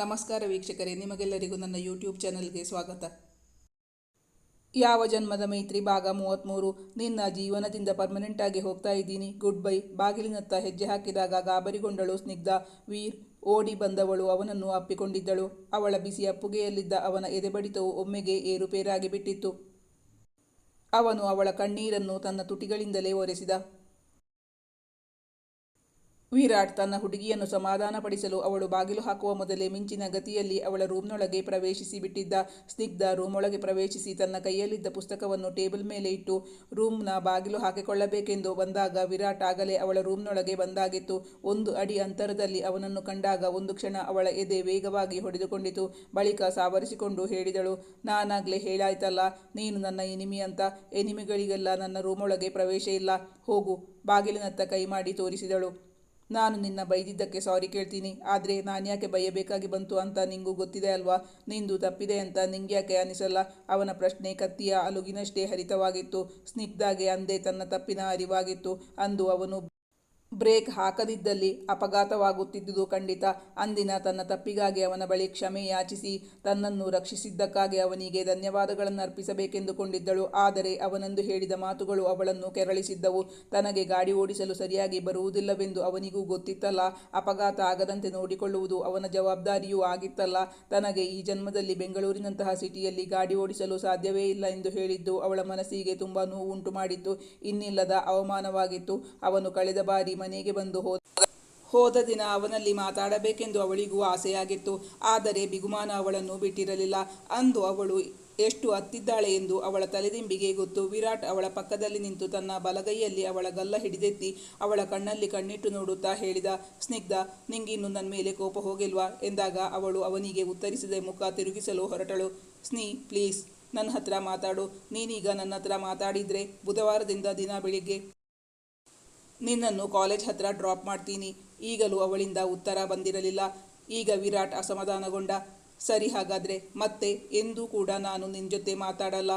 ನಮಸ್ಕಾರ ವೀಕ್ಷಕರೇ, ನಿಮಗೆಲ್ಲರಿಗೂ ನನ್ನ ಯೂಟ್ಯೂಬ್ ಚಾನಲ್ಗೆ ಸ್ವಾಗತ. ಯಾವ ಜನ್ಮದ ಮೈತ್ರಿ ಭಾಗ ಮೂವತ್ತ್ಮೂರು ನಿನ್ನ ಜೀವನದಿಂದ ಪರ್ಮನೆಂಟ್ ಆಗಿ ಹೋಗ್ತಾ ಇದ್ದೀನಿ. ಗುಡ್ ಬೈ ಬಾಗಿಲಿನತ್ತ ಹೆಜ್ಜೆ ಹಾಕಿದಾಗ ಗಾಬರಿಗೊಂಡಳು ಸ್ನಿಗ್ಧ. ವೀರ್ ಓಡಿ ಬಂದವಳು, ಅವನನ್ನು ಅಪ್ಪಿಕೊಂಡಿದ್ದಳು. ಅವಳ ಬಿಸಿ ಅಪ್ಪುಗೆಯಲ್ಲಿದ್ದ ಅವನ ಎದೆಬಡಿತವು ಒಮ್ಮೆಗೆ ಏರುಪೇರಾಗಿ ಬಿಟ್ಟಿತ್ತು. ಅವನು ಅವಳ ಕಣ್ಣೀರನ್ನು ತನ್ನ ತುಟಿಗಳಿಂದಲೇ ಒರೆಸಿದ. ವಿರಾಟ್ ತನ್ನ ಹುಡುಗಿಯನ್ನು ಸಮಾಧಾನಪಡಿಸಲು ಅವಳು ಬಾಗಿಲು ಹಾಕುವ ಮೊದಲೇ ಮಿಂಚಿನ ಗತಿಯಲ್ಲಿ ಅವಳ ರೂಮ್ನೊಳಗೆ ಪ್ರವೇಶಿಸಿ ಬಿಟ್ಟಿದ್ದ ಸ್ನಿಗ್ಧ ರೂಮೊಳಗೆ ಪ್ರವೇಶಿಸಿ ತನ್ನ ಕೈಯಲ್ಲಿದ್ದ ಪುಸ್ತಕವನ್ನು ಟೇಬಲ್ ಮೇಲೆ ಇಟ್ಟು ರೂಮ್ನ ಬಾಗಿಲು ಹಾಕಿಕೊಳ್ಳಬೇಕೆಂದು ಬಂದಾಗ ವಿರಾಟ್ ಆಗಲೇ ಅವಳ ರೂಮ್ನೊಳಗೆ ಬಂದಾಗಿತ್ತು. ಒಂದು ಅಡಿ ಅಂತರದಲ್ಲಿ ಅವನನ್ನು ಕಂಡಾಗ ಒಂದು ಕ್ಷಣ ಅವಳ ಎದೆ ವೇಗವಾಗಿ ಹೊಡೆದುಕೊಂಡಿತು. ಬಳಿಕ ಸಾವರಿಸಿಕೊಂಡು ಹೇಳಿದಳು, ನಾನಾಗಲೇ ಹೇಳಾಯ್ತಲ್ಲ, ನೀನು ನನ್ನ ಎನಿಮಿ ಅಂತ. ಎನಿಮಿಗಳಿಗೆಲ್ಲ ನನ್ನ ರೂಮೊಳಗೆ ಪ್ರವೇಶ ಇಲ್ಲ. ಹೋಗು. ಬಾಗಿಲಿನತ್ತ ಕೈ ಮಾಡಿ ತೋರಿಸಿದಳು. ನಾನು ನಿನ್ನ ಬೈದಿದ್ದಕ್ಕೆ ಸಾರಿ ಕೇಳ್ತೀನಿ. ಆದರೆ ನಾನ್ಯಾಕೆ ಬೈಯಬೇಕಾಗಿ ಬಂತು ಅಂತ ನಿಂಗೂ ಗೊತ್ತಿದೆ ಅಲ್ವಾ? ನಿಂದು ತಪ್ಪಿದೆ ಅಂತ ನಿಂಗ್ಯಾಕೆ ಅನಿಸಲ್ಲ? ಅವನ ಪ್ರಶ್ನೆ ಕತ್ತಿಯ ಅಲುಗಿನಷ್ಟೇ ಹರಿತವಾಗಿತ್ತು. ಸ್ನಿಗ್ಧಾಗೆ ಅಂದೇ ತನ್ನ ತಪ್ಪಿನ ಅರಿವಾಗಿತ್ತು. ಅಂದು ಅವನು ಬ್ರೇಕ್ ಹಾಕದಿದ್ದಲ್ಲಿ ಅಪಘಾತವಾಗುತ್ತಿದ್ದುದು ಖಂಡಿತ. ಅಂದಿನ ತನ್ನ ತಪ್ಪಿಗಾಗಿ ಅವನ ಬಳಿ ಕ್ಷಮೆ ಯಾಚಿಸಿ ತನ್ನನ್ನು ರಕ್ಷಿಸಿದ್ದಕ್ಕಾಗಿ ಅವನಿಗೆ ಧನ್ಯವಾದಗಳನ್ನು ಅರ್ಪಿಸಬೇಕೆಂದುಕೊಂಡಿದ್ದಳು ಆದರೆ ಅವನಂದು ಹೇಳಿದ ಮಾತುಗಳು ಅವಳನ್ನು ಕೆರಳಿಸಿದ್ದವು. ತನಗೆ ಗಾಡಿ ಓಡಿಸಲು ಸರಿಯಾಗಿ ಬರುವುದಿಲ್ಲವೆಂದು ಅವನಿಗೂ ಗೊತ್ತಿತ್ತಲ್ಲ. ಅಪಘಾತ ಆಗದಂತೆ ನೋಡಿಕೊಳ್ಳುವುದು ಅವನ ಜವಾಬ್ದಾರಿಯೂ ಆಗಿತ್ತಲ್ಲ. ತನಗೆ ಈ ಜನ್ಮದಲ್ಲಿ ಬೆಂಗಳೂರಿನಂತಹ ಸಿಟಿಯಲ್ಲಿ ಗಾಡಿ ಓಡಿಸಲು ಸಾಧ್ಯವೇ ಇಲ್ಲ ಎಂದು ಹೇಳಿದ್ದು ಅವಳ ಮನಸ್ಸಿಗೆ ತುಂಬ ನೋವುಂಟು ಮಾಡಿತ್ತು ಇನ್ನಿಲ್ಲದ ಅವಮಾನವಾಗಿತ್ತು. ಅವನು ಕಳೆದ ಬಾರಿ ಮನೆಗೆ ಬಂದು ಹೋದ ಹೋದ ದಿನ ಅವನಲ್ಲಿ ಮಾತಾಡಬೇಕೆಂದು ಅವಳಿಗೂ ಆಸೆಯಾಗಿತ್ತು. ಆದರೆ ಬಿಗುಮಾನ ಅವಳನ್ನು ಬಿಟ್ಟಿರಲಿಲ್ಲ. ಅಂದು ಅವಳು ಎಷ್ಟು ಅತ್ತಿದ್ದಾಳೆ ಎಂದು ಅವಳ ತಲೆದಿಂಬಿಗೆ ಗೊತ್ತು. ವಿರಾಟ್ ಅವಳ ಪಕ್ಕದಲ್ಲಿ ನಿಂತು ತನ್ನ ಬಲಗೈಯಲ್ಲಿ ಅವಳ ಗಲ್ಲ ಹಿಡಿದೆತ್ತಿ ಅವಳ ಕಣ್ಣಲ್ಲಿ ಕಣ್ಣಿಟ್ಟು ನೋಡುತ್ತಾ ಹೇಳಿದ, ಸ್ನಿಗ್ಧ, ನಿಂಗಿನ್ನು ನನ್ನ ಮೇಲೆ ಕೋಪ ಹೋಗಿಲ್ವಾ? ಎಂದಾಗ ಅವಳು ಅವನಿಗೆ ಉತ್ತರಿಸದೆ ಮುಖ ತಿರುಗಿಸಲು ಹೊರಟಳು. ಸ್ನಿ, ಪ್ಲೀಸ್ ನನ್ನ ಹತ್ರ ಮಾತಾಡು. ನೀನೀಗ ನನ್ನ ಹತ್ರ ಮಾತಾಡಿದ್ರೆ ಬುಧವಾರದಿಂದ ದಿನ ಬೆಳಿಗ್ಗೆ ನಿನ್ನನ್ನು ಕಾಲೇಜ್ ಹತ್ರ ಡ್ರಾಪ್ ಮಾಡ್ತೀನಿ. ಈಗಲೂ ಅವಳಿಂದ ಉತ್ತರ ಬಂದಿರಲಿಲ್ಲ. ಈಗ ವಿರಾಟ್ ಅಸಮಾಧಾನಗೊಂಡ. ಸರಿ ಹಾಗಾದ್ರೆ ಮತ್ತೆ ಎಂದೂ ಕೂಡ ನಾನು ನಿನ್ನ ಜೊತೆ ಮಾತಾಡಲ್ಲ.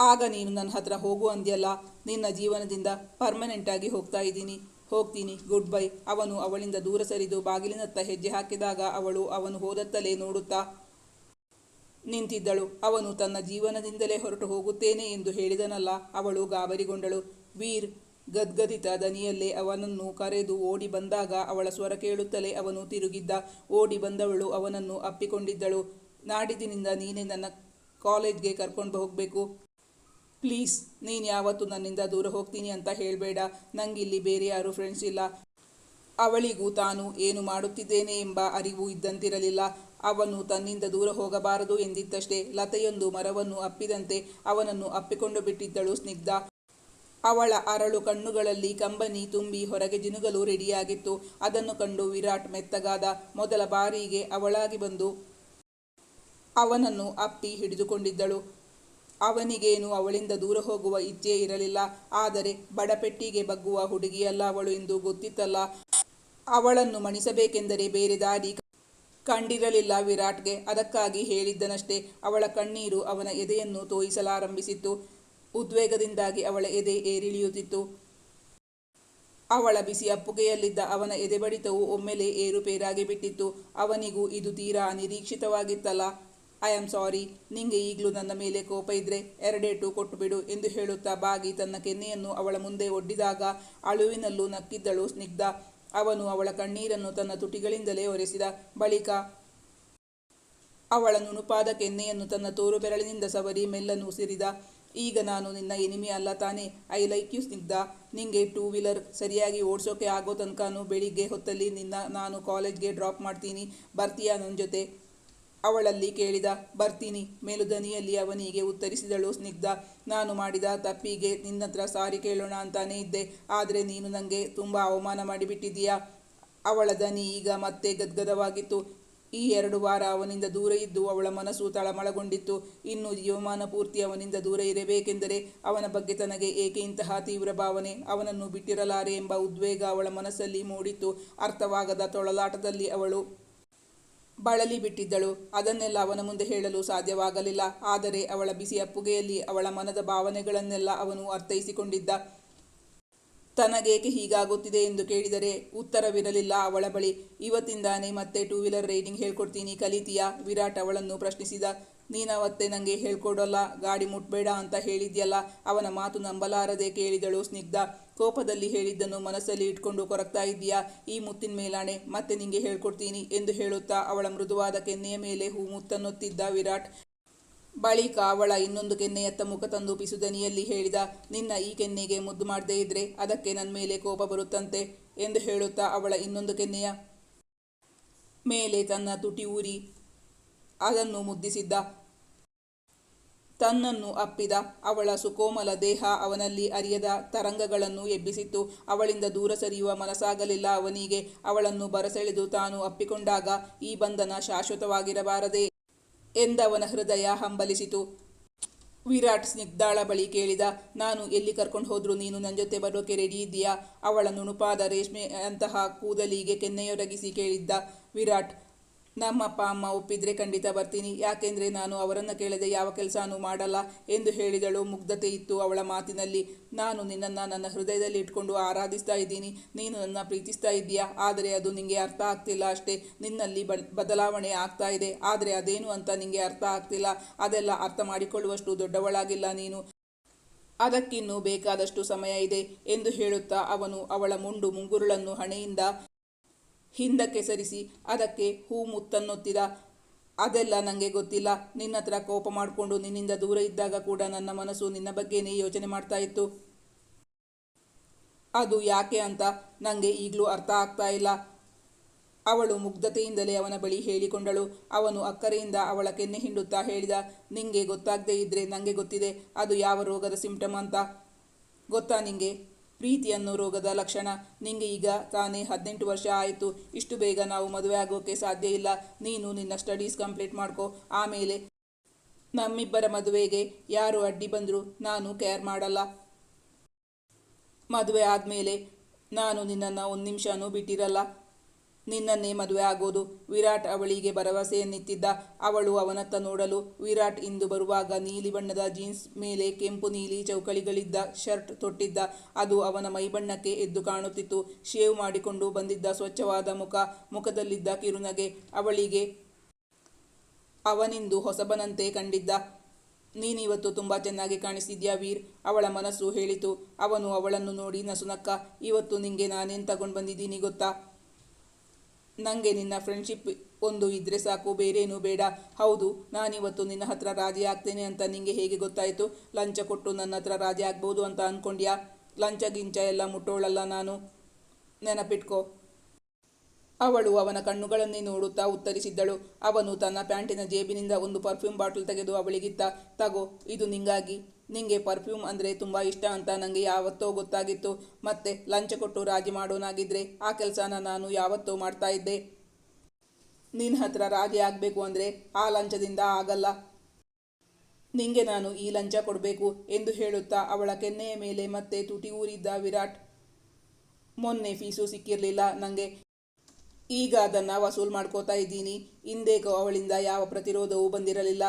ಆಗ ನೀನು ನನ್ನ ಹತ್ರ ಹೋಗು ಅಂದ್ಯಲ್ಲ. ನಿನ್ನ ಜೀವನದಿಂದ ಪರ್ಮನೆಂಟ್ ಆಗಿ ಹೋಗ್ತಾ ಇದ್ದೀನಿ. ಹೋಗ್ತೀನಿ. ಗುಡ್ ಬೈ ಅವನು ಅವಳಿಂದ ದೂರ ಸರಿದು ಬಾಗಿಲಿನತ್ತ ಹೆಜ್ಜೆ ಹಾಕಿದಾಗ ಅವಳು ಅವನು ಹೋದತ್ತಲೇ ನೋಡುತ್ತಾ. ನಿಂತಿದ್ದಳು. ಅವನು ತನ್ನ ಜೀವನದಿಂದಲೇ ಹೊರಟು ಹೋಗುತ್ತೇನೆ ಎಂದು ಹೇಳಿದನಲ್ಲ. ಅವಳು ಗಾಬರಿಗೊಂಡಳು. ವೀರ್ ಗದ್ಗದಿತ ದನಿಯಲ್ಲೇ ಅವನನ್ನು ಕರೆದು ಓಡಿ ಬಂದಾಗ ಅವಳ ಸ್ವರ ಕೇಳುತ್ತಲೇ ಅವನು ತಿರುಗಿದ್ದ. ಓಡಿ ಬಂದವಳು ಅವನನ್ನು ಅಪ್ಪಿಕೊಂಡಿದ್ದಳು. ನಾಡಿದಿನಿಂದ ನೀನೇ ನನ್ನ ಕಾಲೇಜ್ಗೆ ಕರ್ಕೊಂಡು ಹೋಗಬೇಕು. ಪ್ಲೀಸ್, ನೀನು ಯಾವತ್ತೂ ನನ್ನಿಂದ ದೂರ ಹೋಗ್ತೀನಿ ಅಂತ ಹೇಳಬೇಡ. ನಂಗಿಲ್ಲಿ ಬೇರೆ ಯಾರೂ ಫ್ರೆಂಡ್ಸ್ ಇಲ್ಲ. ಅವಳಿಗೂ ತಾನು ಏನು ಮಾಡುತ್ತಿದ್ದೇನೆ ಎಂಬ ಅರಿವು ಇದ್ದಂತಿರಲಿಲ್ಲ. ಅವನು ತನ್ನಿಂದ ದೂರ ಹೋಗಬಾರದು ಎಂದಿದ್ದಷ್ಟೇ ಲತೆಯೊಂದು ಮರವನ್ನು ಅಪ್ಪಿದಂತೆ ಅವನನ್ನು ಅಪ್ಪಿಕೊಂಡು ಬಿಟ್ಟಿದ್ದಳು ಸ್ನಿಗ್ಧ. ಅವಳ ಅರಳು ಕಣ್ಣುಗಳಲ್ಲಿ ಕಂಬನಿ ತುಂಬಿ ಹೊರಗೆ ಜಿನುಗಲು ರೆಡಿಯಾಗಿತ್ತು. ಅದನ್ನು ಕಂಡು ವಿರಾಟ್ ಮೆತ್ತಗಾದ ಮೊದಲ ಬಾರಿಗೆ ಅವಳಾಗಿ ಬಂದು ಅವನನ್ನು ಅಪ್ಪಿ ಹಿಡಿದುಕೊಂಡಿದ್ದಳು. ಅವನಿಗೇನು ಅವಳಿಂದ ದೂರ ಹೋಗುವ ಇಚ್ಛೆ ಇರಲಿಲ್ಲ. ಆದರೆ ಬಡಪೆಟ್ಟಿಗೆ ಬಗ್ಗುವ ಹುಡುಗಿಯಲ್ಲ ಅವಳು ಎಂದು ಗೊತ್ತಿತ್ತಲ್ಲ. ಅವಳನ್ನು ಮಣಿಸಬೇಕೆಂದರೆ ಬೇರೆ ದಾರಿ ಕಂಡಿರಲಿಲ್ಲ ವಿರಾಟ್ಗೆ. ಅದಕ್ಕಾಗಿ ಹೇಳಿದ್ದನಷ್ಟೇ. ಅವಳ ಕಣ್ಣೀರು ಅವನ ಎದೆಯನ್ನು ತೋಯಿಸಲಾರಂಭಿಸಿತ್ತು. ಉದ್ವೇಗದಿಂದಾಗಿ ಅವಳ ಎದೆ ಏರಿಳಿಯುತ್ತಿತ್ತು. ಅವಳ ಬಿಸಿ ಅಪ್ಪುಗೆಯಲ್ಲಿದ್ದ ಅವನ ಎದೆಬಡಿತವು ಒಮ್ಮೆಲೆ ಏರುಪೇರಾಗಿ ಬಿಟ್ಟಿತ್ತು. ಅವನಿಗೂ ಇದು ತೀರಾ ಅನಿರೀಕ್ಷಿತವಾಗಿತ್ತಲ್ಲ. ಐ ಆಮ್ ಸಾರಿ, ನಿಂಗೆ ಈಗಲೂ ನನ್ನ ಮೇಲೆ ಕೋಪ ಇದ್ರೆ ಎರಡೇಟು ಕೊಟ್ಟುಬಿಡು ಎಂದು ಹೇಳುತ್ತಾ ಬಾಗಿ ತನ್ನ ಕೆನ್ನೆಯನ್ನು ಅವಳ ಮುಂದೆ ಒಡ್ಡಿದಾಗ ಅಳುವಿನಲ್ಲೂ ನಕ್ಕಿದ್ದಳು ಸ್ನಿಗ್ಧ. ಅವನು ಅವಳ ಕಣ್ಣೀರನ್ನು ತನ್ನ ತುಟಿಗಳಿಂದಲೇ ಒರೆಸಿದ. ಬಳಿಕ, ಅವಳ ನುಣುಪಾದ ಕೆನ್ನೆಯನ್ನು ತನ್ನ ತೋರು ಬೆರಳಿನಿಂದ ಸವರಿ ಮೆಲ್ಲನು ಉಸಿರಿದ ಈಗ ನಾನು ನಿನ್ನ ಎನಿಮಿ ಅಲ್ಲ ತಾನೇ. I like you Snigdha. ನಿಂಗೆ ಟೂ ವೀಲರ್ ಸರಿಯಾಗಿ ಓಡಿಸೋಕೆ ಆಗೋ ತನಕನೂ ಬೆಳಿಗ್ಗೆ ಹೊತ್ತಲ್ಲಿ ನಿನ್ನ ನಾನು ಕಾಲೇಜ್ಗೆ ಡ್ರಾಪ್ ಮಾಡ್ತೀನಿ. ಬರ್ತೀಯಾ ನನ್ನ ಜೊತೆ? ಅವಳಲ್ಲಿ ಕೇಳಿದ. ಬರ್ತೀನಿ. ಮೇಲುದನಿಯಲ್ಲಿ ಅವನಿಗೆ ಉತ್ತರಿಸಿದಳು ಸ್ನಿಗ್ಧ. ನಾನು ಮಾಡಿದ ತಪ್ಪಿಗೆ ನಿನ್ನತ್ರ ಸಾರಿ ಕೇಳೋಣ ಅಂತಾನೇ ಇದ್ದೆ. ಆದರೆ ನೀನು ನನಗೆ ತುಂಬ ಅವಮಾನ ಮಾಡಿಬಿಟ್ಟಿದ್ದೀಯಾ. ಅವಳ ದನಿ ಈಗ ಮತ್ತೆ ಗದ್ಗದವಾಗಿತ್ತು. ಈ ಎರಡು ವಾರ ಅವನಿಂದ ದೂರ ಇದ್ದು ಅವಳ ಮನಸ್ಸು ತಳಮಳಗೊಂಡಿತ್ತು. ಇನ್ನು ಜೀವಮಾನ ಪೂರ್ತಿ ಅವನಿಂದ ದೂರ ಇರಬೇಕೆಂದರೆ ಅವನ ಬಗ್ಗೆ ತನಗೆ ಏಕೆ ಇಂತಹ ತೀವ್ರ ಭಾವನೆ? ಅವನನ್ನು ಬಿಟ್ಟಿರಲಾರೆ ಎಂಬ ಉದ್ವೇಗ ಅವಳ ಮನಸ್ಸಲ್ಲಿ ಮೂಡಿತ್ತು. ಅರ್ಥವಾಗದ ತೊಳಲಾಟದಲ್ಲಿ ಅವಳು ಬಳಲಿ ಬಿಟ್ಟಿದ್ದಳು. ಅದನ್ನೆಲ್ಲ ಅವನ ಮುಂದೆ ಹೇಳಲು ಸಾಧ್ಯವಾಗಲಿಲ್ಲ. ಆದರೆ ಅವಳ ಬಿಸಿ ಅಪ್ಪುಗೆಯಲ್ಲಿ ಅವಳ ಮನದ ಭಾವನೆಗಳನ್ನೆಲ್ಲ ಅವನು ಅರ್ಥೈಸಿಕೊಂಡಿದ್ದ. ತನಗೇಕೆ ಹೀಗಾಗುತ್ತಿದೆ ಎಂದು ಕೇಳಿದರೆ, ಉತ್ತರವಿರಲಿಲ್ಲ ಅವಳ ಬಳಿ. ಇವತ್ತಿಂದಾನೆ ಮತ್ತೆ ಟೂ ವೀಲರ್ ರೈಡಿಂಗ್ ಹೇಳ್ಕೊಡ್ತೀನಿ ಕಲಿತೀಯಾ? ವಿರಾಟ್ ಅವಳನ್ನು ಪ್ರಶ್ನಿಸಿದ. ನೀನವತ್ತೆ ನನಗೆ ಹೇಳ್ಕೊಡೋಲ್ಲ, ಗಾಡಿ ಮುಟ್ಬೇಡ ಅಂತ ಹೇಳಿದ್ಯಲ್ಲ, ಅವನ ಮಾತು ನಂಬಲಾರದೆ ಕೇಳಿದಳು ಸ್ನಿಗ್ಧ. ಕೋಪದಲ್ಲಿ ಹೇಳಿದ್ದನ್ನು ಮನಸ್ಸಲ್ಲಿ ಇಟ್ಕೊಂಡು ಕೊರಕ್ತಾ ಇದ್ದೀಯಾ? ಈ ಮುತ್ತಿನ ಮೇಲಾಣೆ, ಮತ್ತೆ ನಿಂಗೆ ಹೇಳ್ಕೊಡ್ತೀನಿ ಎಂದು ಹೇಳುತ್ತಾ ಅವಳ ಮೃದುವಾದ ಕೆನ್ನೆಯ ಮೇಲೆ ಹೂ ಮುತ್ತನ್ನುತ್ತಿದ್ದ ವಿರಾಟ್. ಬಳಿಕ ಅವಳ ಇನ್ನೊಂದು ಕೆನ್ನೆಯತ್ತ ಮುಖ ತಂದು ಪಿಸುದನಿಯಲ್ಲಿ ಹೇಳಿದ, ನಿನ್ನ ಈ ಕೆನ್ನೆಗೆ ಮುದ್ದು ಮಾಡದೇ ಇದ್ರೆ ಅದಕ್ಕೆ ನನ್ನ ಮೇಲೆ ಕೋಪ ಬರುತ್ತಂತೆ ಎಂದು ಹೇಳುತ್ತಾ ಅವಳ ಇನ್ನೊಂದು ಕೆನ್ನೆಯ ಮೇಲೆ ತನ್ನ ತುಟಿ ಊರಿ ಅದನ್ನು ಮುದ್ದಿಸಿದ್ದ. ತನ್ನನ್ನು ಅಪ್ಪಿದ ಅವಳ ಸುಕೋಮಲ ದೇಹ ಅವನಲ್ಲಿ ಅರಿಯದ ತರಂಗಗಳನ್ನು ಎಬ್ಬಿಸಿತ್ತು. ಅವಳಿಂದ ದೂರ ಸರಿಯುವ ಮನಸ್ಸಾಗಲಿಲ್ಲ ಅವನಿಗೆ. ಅವಳನ್ನು ಬರಸೆಳೆದು ತಾನು ಅಪ್ಪಿಕೊಂಡಾಗ ಈ ಬಂಧನ ಶಾಶ್ವತವಾಗಿರಬಾರದೆ. ಎಂದವನ ಹೃದಯ ಹಂಬಲಿಸಿತು. ವಿರಾಟ್ ಸ್ನಿಗ್ಧಾಳ ಬಳಿ ಕೇಳಿದ, ನಾನು ಎಲ್ಲಿ ಕರ್ಕೊಂಡು ಹೋದ್ರು ನೀನು ನನ್ನ ಜೊತೆ ಬರೋಕೆ ರೆಡಿ ಇದ್ದೀಯಾ? ಅವಳ ನುಣುಪಾದ ರೇಷ್ಮೆ ಅಂತಹ ಕೂದಲಿಗೆ ಕೆನ್ನೆಯೊರಗಿಸಿ ಕೇಳಿದ್ದ ವಿರಾಟ್ ನಮ್ಮಪ್ಪ ಅಮ್ಮ ಒಪ್ಪಿದ್ರೆ ಖಂಡಿತ ಬರ್ತೀನಿ. ಯಾಕೆಂದ್ರೆ ನಾನು ಅವರನ್ನು ಕೇಳದೆ ಯಾವ ಕೆಲಸನೂ ಮಾಡಲ್ಲ ಎಂದು ಹೇಳಿದಳು. ಮುಗ್ಧತೆ ಇತ್ತು ಅವಳ ಮಾತಿನಲ್ಲಿ. ನಾನು ನಿನ್ನನ್ನು ನನ್ನ ಹೃದಯದಲ್ಲಿ ಇಟ್ಕೊಂಡು ಆರಾಧಿಸ್ತಾ ಇದ್ದೀನಿ. ನೀನು ನನ್ನ ಪ್ರೀತಿಸ್ತಾ ಇದ್ದೀಯಾ? ಆದರೆ ಅದು ನಿಂಗೆ ಅರ್ಥ ಆಗ್ತಿಲ್ಲ ಅಷ್ಟೇ. ನಿನ್ನಲ್ಲಿ ಬದಲಾವಣೆ ಆಗ್ತಾ ಇದೆ. ಆದರೆ ಅದೇನು ಅಂತ ನಿಂಗೆ ಅರ್ಥ ಆಗ್ತಿಲ್ಲ. ಅದೆಲ್ಲ ಅರ್ಥ ಮಾಡಿಕೊಳ್ಳುವಷ್ಟು ದೊಡ್ಡವಳಾಗಿಲ್ಲ ನೀನು. ಅದಕ್ಕಿನ್ನೂ ಬೇಕಾದಷ್ಟು ಸಮಯ ಇದೆ ಎಂದು ಹೇಳುತ್ತಾ ಅವನು ಅವಳ ಮುಂಡು ಮುಂಗುರುಳನ್ನು ಹಣೆಯಿಂದ ಹಿಂದಕ್ಕೆ ಸರಿಸಿ, ಅದಕ್ಕೆ ಹೂ ಮುತ್ತನ್ನೊತ್ತಿದ. ಅದೆಲ್ಲ ನನಗೆ ಗೊತ್ತಿಲ್ಲ. ನಿನ್ನ ಹತ್ರ ಕೋಪ ಮಾಡಿಕೊಂಡು ನಿನ್ನಿಂದ ದೂರ ಇದ್ದಾಗ ಕೂಡ ನನ್ನ ಮನಸ್ಸು ನಿನ್ನ ಬಗ್ಗೆನೇ ಯೋಚನೆ ಮಾಡ್ತಾ ಇತ್ತು. ಅದು ಯಾಕೆ ಅಂತ ನನಗೆ ಈಗಲೂ ಅರ್ಥ ಆಗ್ತಾ ಇಲ್ಲ. ಅವಳು ಮುಗ್ಧತೆಯಿಂದಲೇ ಅವನ ಬಳಿ ಹೇಳಿಕೊಂಡಳು. ಅವನು ಅಕ್ಕರೆಯಿಂದ ಅವಳ ಕೆನ್ನೆ ಹಿಂಡುತ್ತಾ ಹೇಳಿದ, ನಿಂಗೆ ಗೊತ್ತಾಗದೇ ಇದ್ರೆ ನನಗೆ ಗೊತ್ತಿದೆ. ಅದು ಯಾವ ರೋಗದ ಸಿಂಪ್ಟಮ್ ಅಂತ? ಗೊತ್ತಾ ನಿಂಗೆ? ಪ್ರೀತಿ ಅನ್ನೋ ರೋಗದ ಲಕ್ಷಣ. ನಿಂಗೆ ಈಗ ತಾನೇ ಹದಿನೆಂಟು ವರ್ಷ ಆಯಿತು. ಇಷ್ಟು ಬೇಗ ನಾವು ಮದುವೆ ಆಗೋಕ್ಕೆ ಸಾಧ್ಯ ಇಲ್ಲ. ನೀನು ನಿನ್ನ ಸ್ಟಡೀಸ್ ಕಂಪ್ಲೀಟ್ ಮಾಡ್ಕೋ. ಆಮೇಲೆ ನಮ್ಮಿಬ್ಬರ ಮದುವೆಗೆ ಯಾರು ಅಡ್ಡಿ ಬಂದರು ನಾನು ಕೇರ್ ಮಾಡಲ್ಲ. ಮದುವೆ ಆದಮೇಲೆ ನಾನು ನಿನ್ನನ್ನು ಒಂದು ನಿಮಿಷನೂ ಬಿಟ್ಟಿರಲ್ಲ. ನಿನ್ನನ್ನೇ ಮದುವೆ ಆಗೋದು. ವಿರಾಟ್ ಅವಳಿಗೆ ಭರವಸೆಯನ್ನಿತ್ತಿದ್ದ ಅವಳು ಅವನತ್ತ ನೋಡಲು ವಿರಾಟ್ ಇಂದು ಬರುವಾಗ ನೀಲಿ ಬಣ್ಣದ ಜೀನ್ಸ್ ಮೇಲೆ ಕೆಂಪು ನೀಲಿ ಚೌಕಳಿಗಳಿದ್ದ ಶರ್ಟ್ ತೊಟ್ಟಿದ್ದ. ಅದು ಅವನ ಮೈಬಣ್ಣಕ್ಕೆ ಎದ್ದು ಕಾಣುತ್ತಿತ್ತು. ಶೇವ್ ಮಾಡಿಕೊಂಡು ಬಂದಿದ್ದ ಸ್ವಚ್ಛವಾದ ಮುಖ ಮುಖದಲ್ಲಿದ್ದ ಕಿರುನಗೆ. ಅವಳಿಗೆ ಅವನಿಂದು ಹೊಸಬನಂತೆ ಕಂಡಿದ್ದ. ನೀನಿವತ್ತು ತುಂಬಾ ಚೆನ್ನಾಗಿ ಕಾಣಿಸಿದ್ಯಾ ವೀರ್? ಅವಳ ಮನಸ್ಸು ಹೇಳಿತು. ಅವನು ಅವಳನ್ನು ನೋಡಿ ನಸುನಕ್ಕ, ಇವತ್ತು ನಿಂಗೆ ನಾನೇನು ತಗೊಂಡು ಬಂದಿದ್ದೀನಿ ಗೊತ್ತಾ? ನನಗೆ ನಿನ್ನ ಫ್ರೆಂಡ್ಶಿಪ್ ಒಂದು ಇದ್ರೆ ಸಾಕು, ಬೇರೇನೂ ಬೇಡ. ಹೌದು, ನಾನಿವತ್ತು ನಿನ್ನ ಹತ್ರ ರಾಜಿ ಆಗ್ತೇನೆ ಅಂತ ನಿಂಗೆ ಹೇಗೆ ಗೊತ್ತಾಯಿತು? ಲಂಚ ಕೊಟ್ಟು ನನ್ನ ಹತ್ರ ರಾಜಿ ಆಗ್ಬೋದು ಅಂತ ಅಂದ್ಕೊಂಡ್ಯಾ ಲಂಚ ಗಿಂಚ ಎಲ್ಲ ಮುಟ್ಟೋಳಲ್ಲ ನಾನು. ನೆನಪಿಟ್ಕೋ. ಅವಳು ಅವನ ಕಣ್ಣುಗಳನ್ನೇ ನೋಡುತ್ತಾ ಉತ್ತರಿಸಿದ್ದಳು. ಅವನು ತನ್ನ ಪ್ಯಾಂಟಿನ ಜೇಬಿನಿಂದ ಒಂದು ಪರ್ಫ್ಯೂಮ್ ಬಾಟಲ್ ತೆಗೆದು ಅವಳಿಗಿತ್ತ. ತಗೋ, ಇದು ನಿಂಗಾಗಿ. ನಿಂಗೆ ಪರ್ಫ್ಯೂಮ್ ಅಂದರೆ ತುಂಬ ಇಷ್ಟ ಅಂತ ನನಗೆ ಯಾವತ್ತೋ ಗೊತ್ತಾಗಿತ್ತು. ಮತ್ತೆ ಲಂಚ ಕೊಟ್ಟು ರಾಜಿ ಮಾಡೋನಾಗಿದ್ರೆ ಆ ಕೆಲಸನ ನಾನು ಯಾವತ್ತೋ ಮಾಡ್ತಾ ಇದ್ದೆ. ನಿನ್ನ ಹತ್ರ ರಾಜಿ ಆಗಬೇಕು ಅಂದರೆ ಆ ಲಂಚದಿಂದ ಆಗಲ್ಲ. ನಿಂಗೆ ನಾನು ಈ ಲಂಚ ಕೊಡಬೇಕು ಎಂದು ಹೇಳುತ್ತಾ ಅವಳ ಕೆನ್ನೆಯ ಮೇಲೆ ಮತ್ತೆ ತುಟಿ ಊರಿದ್ದ ವಿರಾಟ್. ಮೊನ್ನೆ ಫೀಸು ಸಿಕ್ಕಿರಲಿಲ್ಲ ನನಗೆ ಈಗ ಅದನ್ನು ವಸೂಲ್ ಮಾಡ್ಕೋತಾ ಇದ್ದೀನಿ. ಹಿಂದೇಕೋ ಅವಳಿಂದ ಯಾವ ಪ್ರತಿರೋಧವೂ ಬಂದಿರಲಿಲ್ಲ.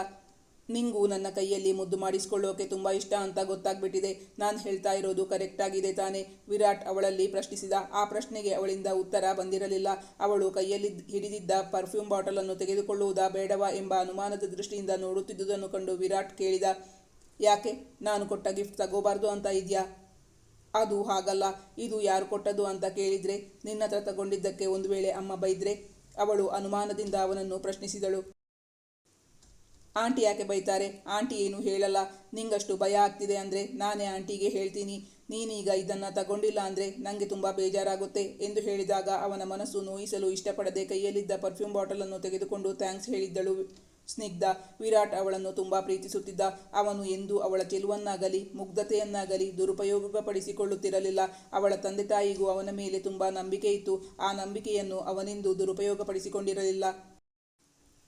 ನಿಂಗೂ ನನ್ನ ಕೈಯಲ್ಲಿ ಮುದ್ದು ಮಾಡಿಸ್ಕೊಳ್ಳೋಕೆ ತುಂಬ ಇಷ್ಟ ಅಂತ ಗೊತ್ತಾಗ್ಬಿಟ್ಟಿದೆ. ನಾನು ಹೇಳ್ತಾ ಇರೋದು ಕರೆಕ್ಟಾಗಿದೆ ತಾನೆ. ವಿರಾಟ್ ಅವಳಲ್ಲಿ ಪ್ರಶ್ನಿಸಿದ ಆ ಪ್ರಶ್ನೆಗೆ ಅವಳಿಂದ ಉತ್ತರ ಬಂದಿರಲಿಲ್ಲ. ಅವಳು ಕೈಯಲ್ಲಿ ಹಿಡಿದಿದ್ದ ಪರ್ಫ್ಯೂಮ್ ಬಾಟಲನ್ನು ತೆಗೆದುಕೊಳ್ಳುವುದಾ ಬೇಡವಾ ಎಂಬ ಅನುಮಾನದ ದೃಷ್ಟಿಯಿಂದ ನೋಡುತ್ತಿದ್ದುದನ್ನು ಕಂಡು ವಿರಾಟ್ ಕೇಳಿದ, ಯಾಕೆ? ನಾನು ಕೊಟ್ಟ ಗಿಫ್ಟ್ ತಗೋಬಾರ್ದು ಅಂತ ಇದೆಯಾ? ಅದು ಹಾಗಲ್ಲ. ಇದು ಯಾರು ಕೊಟ್ಟದ್ದು ಅಂತ ಕೇಳಿದ್ರೆ ನಿನ್ನ ತಗೊಂಡಿದ್ದಕ್ಕೆ ಒಂದು ವೇಳೆ ಅಮ್ಮ ಬೈದ್ರೆ? ಅವಳು ಅನುಮಾನದಿಂದ ಅವನನ್ನು ಪ್ರಶ್ನಿಸಿದಳು. ಆಂಟಿ ಯಾಕೆ ಬೈತಾರೆ? ಆಂಟಿ ಏನು ಹೇಳಲ್ಲ. ನಿಂಗಷ್ಟು ಭಯ ಆಗ್ತಿದೆ ಅಂದರೆ ನಾನೇ ಆಂಟಿಗೆ ಹೇಳ್ತೀನಿ. ನೀನೀಗ ಇದನ್ನು ತಗೊಂಡಿಲ್ಲ ಅಂದರೆ ನನಗೆ ತುಂಬ ಬೇಜಾರಾಗುತ್ತೆ ಎಂದು ಹೇಳಿದಾಗ ಅವನ ಮನಸ್ಸು ನೋಯಿಸಲು ಇಷ್ಟಪಡದೆ ಕೈಯಲ್ಲಿದ್ದ ಪರ್ಫ್ಯೂಮ್ ಬಾಟಲನ್ನು ತೆಗೆದುಕೊಂಡು ಥ್ಯಾಂಕ್ಸ್ ಹೇಳಿದ್ದಳು. ಸ್ನಿಗ್ಧ ವಿರಾಟ್ ಅವಳನ್ನು ತುಂಬ ಪ್ರೀತಿಸುತ್ತಿದ್ದ. ಅವನು ಎಂದೂ ಅವಳ ಚೆಲುವನ್ನಾಗಲಿ, ಮುಗ್ಧತೆಯನ್ನಾಗಲಿ ದುರುಪಯೋಗಪಡಿಸಿಕೊಳ್ಳುತ್ತಿರಲಿಲ್ಲ. ಅವಳ ತಂದೆ ತಾಯಿಗೂ ಅವನ ಮೇಲೆ ತುಂಬ ನಂಬಿಕೆ ಇತ್ತು. ಆ ನಂಬಿಕೆಯನ್ನು ಅವನೆಂದು ದುರುಪಯೋಗಪಡಿಸಿಕೊಂಡಿರಲಿಲ್ಲ.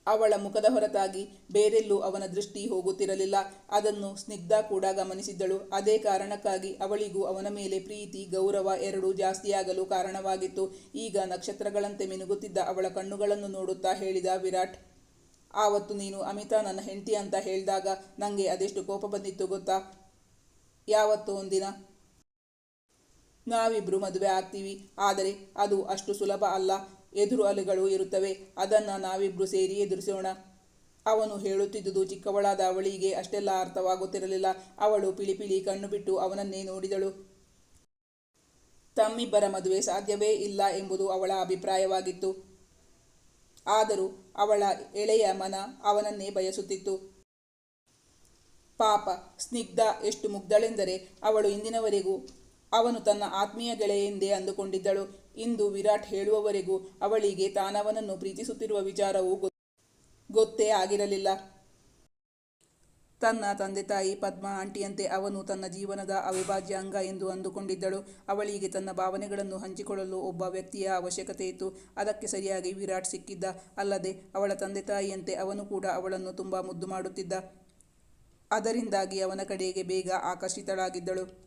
ಅವಳ ಮುಖದ ಹೊರತಾಗಿ ಬೇರೆಲ್ಲೂ ಅವನ ದೃಷ್ಟಿ ಹೋಗುತ್ತಿರಲಿಲ್ಲ. ಅದನ್ನು ಸ್ನಿಗ್ಧ ಕೂಡ ಗಮನಿಸಿದ್ದಳು. ಅದೇ ಕಾರಣಕ್ಕಾಗಿ ಅವಳಿಗೂ ಅವನ ಮೇಲೆ ಪ್ರೀತಿ, ಗೌರವ ಎರಡೂ ಜಾಸ್ತಿಯಾಗಲು ಕಾರಣವಾಗಿತ್ತು. ಈಗ ನಕ್ಷತ್ರಗಳಂತೆ ಮಿನುಗುತ್ತಿದ್ದ ಅವಳ ಕಣ್ಣುಗಳನ್ನು ನೋಡುತ್ತಾ ಹೇಳಿದ ವಿರಾಟ್, ಆವತ್ತು ನೀನು ಅಮಿತಾ ನನ್ನ ಹೆಂಡತಿ ಅಂತ ಹೇಳಿದಾಗ ನನಗೆ ಅದೆಷ್ಟು ಕೋಪ ಬಂದಿತ್ತು ಗೊತ್ತಾ? ಯಾವತ್ತು ಒಂದಿನ ನಾವಿಬ್ರು ಮದುವೆ ಆಗ್ತೀವಿ. ಆದರೆ ಅದು ಅಷ್ಟು ಸುಲಭ ಅಲ್ಲ. ಎದುರು ಅಲೆಗಳು ಇರುತ್ತವೆ. ಅದನ್ನು ನಾವಿಬ್ರು ಸೇರಿ ಎದುರಿಸೋಣ. ಅವನು ಹೇಳುತ್ತಿದ್ದುದು ಚಿಕ್ಕವಳಾದ ಅವಳಿಗೆ ಅಷ್ಟೆಲ್ಲ ಅರ್ಥವಾಗುತ್ತಿರಲಿಲ್ಲ. ಅವಳು ಪಿಳಿಪಿಳಿ ಕಣ್ಣು ಬಿಟ್ಟು ಅವನನ್ನೇ ನೋಡಿದಳು. ತಮ್ಮಿಬ್ಬರ ಮದುವೆ ಸಾಧ್ಯವೇ ಇಲ್ಲ ಎಂಬುದು ಅವಳ ಅಭಿಪ್ರಾಯವಾಗಿತ್ತು. ಆದರೂ ಅವಳ ಎಳೆಯ ಮನ ಅವನನ್ನೇ ಬಯಸುತ್ತಿತ್ತು. ಪಾಪ, ಸ್ನಿಗ್ಧ, ಎಷ್ಟು ಮುಗ್ಧಳೆಂದರೆ ಅವಳು ಇಂದಿನವರೆಗೂ ಅವನು ತನ್ನ ಆತ್ಮೀಯ ಗೆಳೆಯೆಂದೇ ಅಂದುಕೊಂಡಿದ್ದಳು. ಇಂದು ವಿರಾಟ್ ಹೇಳುವವರೆಗೂ ಅವಳಿಗೆ ತಾನವನನ್ನು ಪ್ರೀತಿಸುತ್ತಿರುವ ವಿಚಾರವು ಗೊತ್ತೇ ಆಗಿರಲಿಲ್ಲ. ತನ್ನ ತಂದೆ ತಾಯಿ ಪದ್ಮ ಆಂಟಿಯಂತೆ ಅವನು ತನ್ನ ಜೀವನದ ಅವಿಭಾಜ್ಯ ಅಂಗ ಎಂದು ಅಂದುಕೊಂಡಿದ್ದಳು. ಅವಳಿಗೆ ತನ್ನ ಭಾವನೆಗಳನ್ನು ಹಂಚಿಕೊಳ್ಳಲು ಒಬ್ಬ ವ್ಯಕ್ತಿಯ ಅವಶ್ಯಕತೆ ಇತ್ತು. ಅದಕ್ಕೆ ಸರಿಯಾಗಿ ವಿರಾಟ್ ಸಿಕ್ಕಿದ್ದ. ಅಲ್ಲದೆ ಅವಳ ತಂದೆ ತಾಯಿಯಂತೆ ಅವನು ಕೂಡ ಅವಳನ್ನು ತುಂಬ ಮುದ್ದು ಮಾಡುತ್ತಿದ್ದ. ಅದರಿಂದಾಗಿ ಅವನ ಕಡೆಗೆ ಬೇಗ ಆಕರ್ಷಿತಳಾಗಿದ್ದಳು.